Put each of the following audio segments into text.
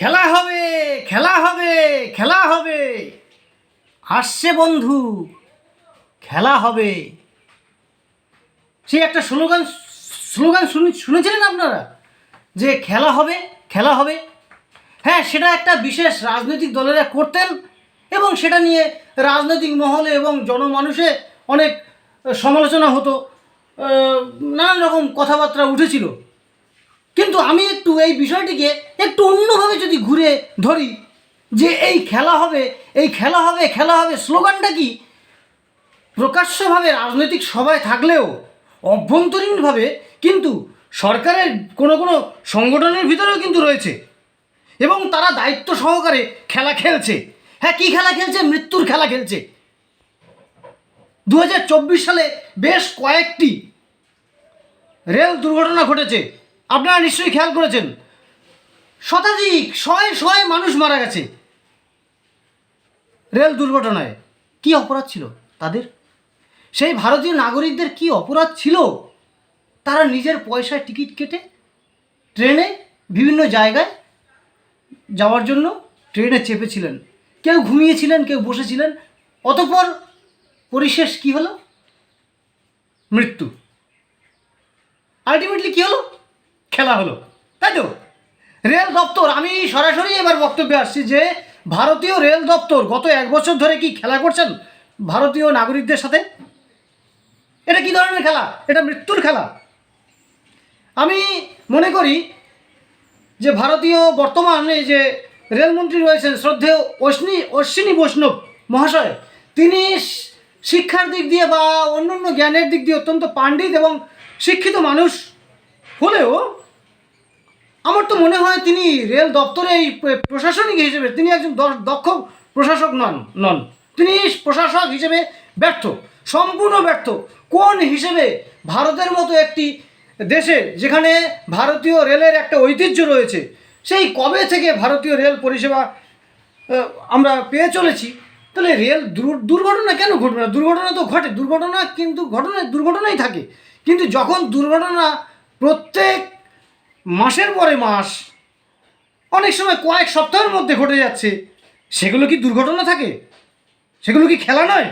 খেলা হবে খেলা হবে খেলা হবে। আসছে বন্ধু, খেলা হবে। সেই একটা স্লোগান স্লোগান শুনে, শুনেছিলেন আপনারা? যে খেলা হবে খেলা হবে। হ্যাঁ সেটা একটা বিশেষ রাজনৈতিক দলেরা করতেন এবং সেটা নিয়ে রাজনৈতিক মহলে এবং জনমানুষে অনেক সমালোচনা হতো। নানান রকম কথাবার্তা উঠেছিল। কিন্তু আমি একটু এই বিষয়টিকে একটু অন্যভাবে যদি ঘুরে ধরি, যে এই খেলা হবে, এই খেলা হবে খেলা হবে স্লোগানটা কি? প্রকাশ্যভাবে রাজনৈতিক সভায় থাকলেও অভ্যন্তরীণভাবে কিন্তু সরকারের কোনো কোনো সংগঠনের ভিতরেও কিন্তু রয়েছে এবং তারা দায়িত্ব সহকারে খেলা খেলছে। হ্যাঁ কী খেলা খেলছে? মৃত্যুর খেলা খেলছে। দু হাজার চব্বিশ সালে বেশ কয়েকটি রেল দুর্ঘটনা ঘটেছে। আপনারা নিশ্চয়ই খেয়াল করেছেন। শতাধিক, শয়ে শয়ে মানুষ মারা গেছে। রেল দুর্ঘটনায় কি অপরাধ ছিল তাদের? সেই ভারতীয় নাগরিকদের কি অপরাধ ছিল? তারা নিজের পয়সায় টিকিট কেটে ট্রেনে বিভিন্ন জায়গায় যাওয়ার জন্য ট্রেনে চেপেছিলেন। কেউ ঘুমিয়েছিলেন, কেউ বসেছিলেন। অতপর পরিশেষ কি হলো? মৃত্যু। আলটিমেটলি কি হলো? খেলা হলো। তাই তো? রেল দপ্তর, আমি সরাসরি এবার বক্তব্যে আসছি যে ভারতীয় রেল দপ্তর গত এক বছর ধরে কি খেলা করছেন ভারতীয় নাগরিকদের সাথে? এটা কি ধরনের খেলা? এটা মৃত্যুর খেলা। আমি মনে করি যে ভারতীয় বর্তমান এই যে রেলমন্ত্রী রয়েছেন শ্রদ্ধেয় অশ্বিনী অশ্বিনী বৈষ্ণব মহাশয়, তিনি শিক্ষার দিক দিয়ে বা অন্যান্য জ্ঞানের দিক দিয়ে অত্যন্ত পাণ্ডিত এবং শিক্ষিত মানুষ হলেও মনে হয় তিনি রেল দপ্তরে এই প্রশাসনিক হিসেবে তিনি একজন দক্ষ প্রশাসক নন নন। তিনি প্রশাসক হিসেবে ব্যর্থ, সম্পূর্ণ ব্যর্থ। কোন হিসেবে ভারতের মতো একটি দেশে যেখানে ভারতীয় রেলের একটা ঐতিহ্য রয়েছে, সেই কবে থেকে ভারতীয় রেল পরিষেবা আমরা পেয়ে চলেছি? তাহলে রেল দুর্ঘটনা কেন ঘটবে না? দুর্ঘটনা তো ঘটে, দুর্ঘটনা কিন্তু ঘটনা দুর্ঘটনাই থাকে। কিন্তু যখন দুর্ঘটনা প্রত্যেক মাসের পরে মাস। অনেক সময় কয়েক সপ্তাহের মধ্যে ঘটে যাচ্ছে। সেগুলো কি দুর্ঘটনা থাকে? সেগুলো কি খেলা নয়?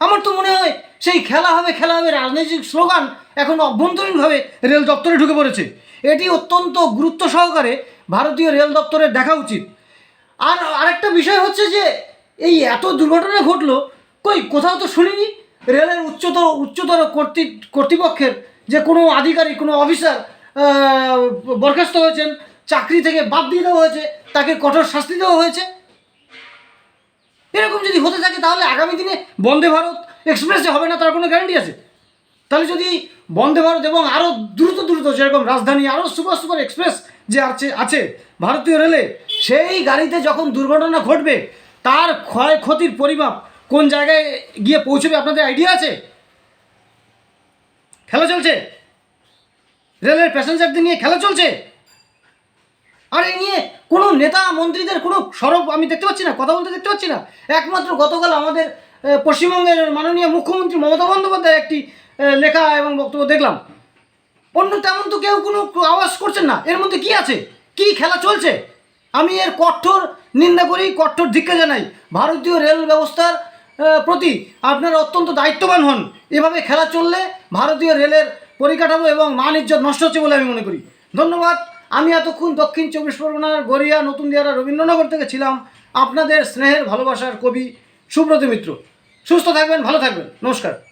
আমার তো মনে হয় সেই খেলা হবে খেলা হবে রাজনৈতিক স্লোগান এখন অভ্যন্তরীণভাবে রেল দপ্তরে ঢুকে পড়েছে। এটি অত্যন্ত গুরুত্ব সহকারে ভারতীয় রেল দপ্তরের দেখা উচিত। আর আরেকটা বিষয় হচ্ছে যে, এই এত দুর্ঘটনা ঘটলো, কই কোথাও তো শুনিনি? রেলের উচ্চতর উচ্চতর কর্তৃ, কর্তৃপক্ষের যে কোনো আধিকারিক, কোনো অফিসার বরখাস্ত হয়েছেন, চাকরি থেকে বাদ দিয়ে দেওয়া হয়েছে, তাকে কঠোর শাস্তি দেওয়া হয়েছে। এরকম যদি হতে থাকে, তাহলে আগামী দিনে বন্দে ভারত এক্সপ্রেসে হবে না, তার কোনো গ্যারান্টি আছে? তাহলে যদি বন্দে ভারত এবং আরও দ্রুত দ্রুত, যেরকম রাজধানী আরও সুপার সুপার এক্সপ্রেস যে আছে আছে, ভারতীয় রেলে, সেই গাড়িতে যখন দুর্ঘটনা ঘটবে, তার ক্ষয়ক্ষতির পরিমাপ কোন জায়গায় গিয়ে পৌঁছবে, আপনাদের আইডিয়া আছে? খেলা চলছে? রেলের প্যাসেঞ্জারদের নিয়ে খেলা চলছে। আর এই নিয়ে কোনো নেতা, মন্ত্রীদের কোনো সরব আমি দেখতে পাচ্ছি না, কথা বলতে দেখতে পাচ্ছি না। একমাত্র গতকাল আমাদের পশ্চিমবঙ্গের মাননীয় মুখ্যমন্ত্রী মমতা বন্দ্যোপাধ্যায় একটি লেখা এবং বক্তব্য দেখলাম। অন্য তেমন তো কেউ কোনো আওয়াজ করছেন না। এর মধ্যে কি আছে? কি খেলা চলছে? আমি এর কঠোর নিন্দা করি, কঠোর ধিক্ষা জানাই। ভারতীয় রেল ব্যবস্থার প্রতি আপনারা অত্যন্ত দায়িত্ববান হন। এভাবে খেলা চললে ভারতীয় রেলের পরিকাঠামো এবং মান ইজ্জত নষ্ট হচ্ছে বলে আমি মনে করি। ধন্যবাদ। আমি এতক্ষণ দক্ষিণ চব্বিশ পরগনার গড়িয়া নতুন দিয়ারা রবীন্দ্রনগর থেকে ছিলাম আপনাদের স্নেহের ভালোবাসার কবি সুব্রত মিত্র। সুস্থ থাকবেন, ভালো থাকবেন। নমস্কার।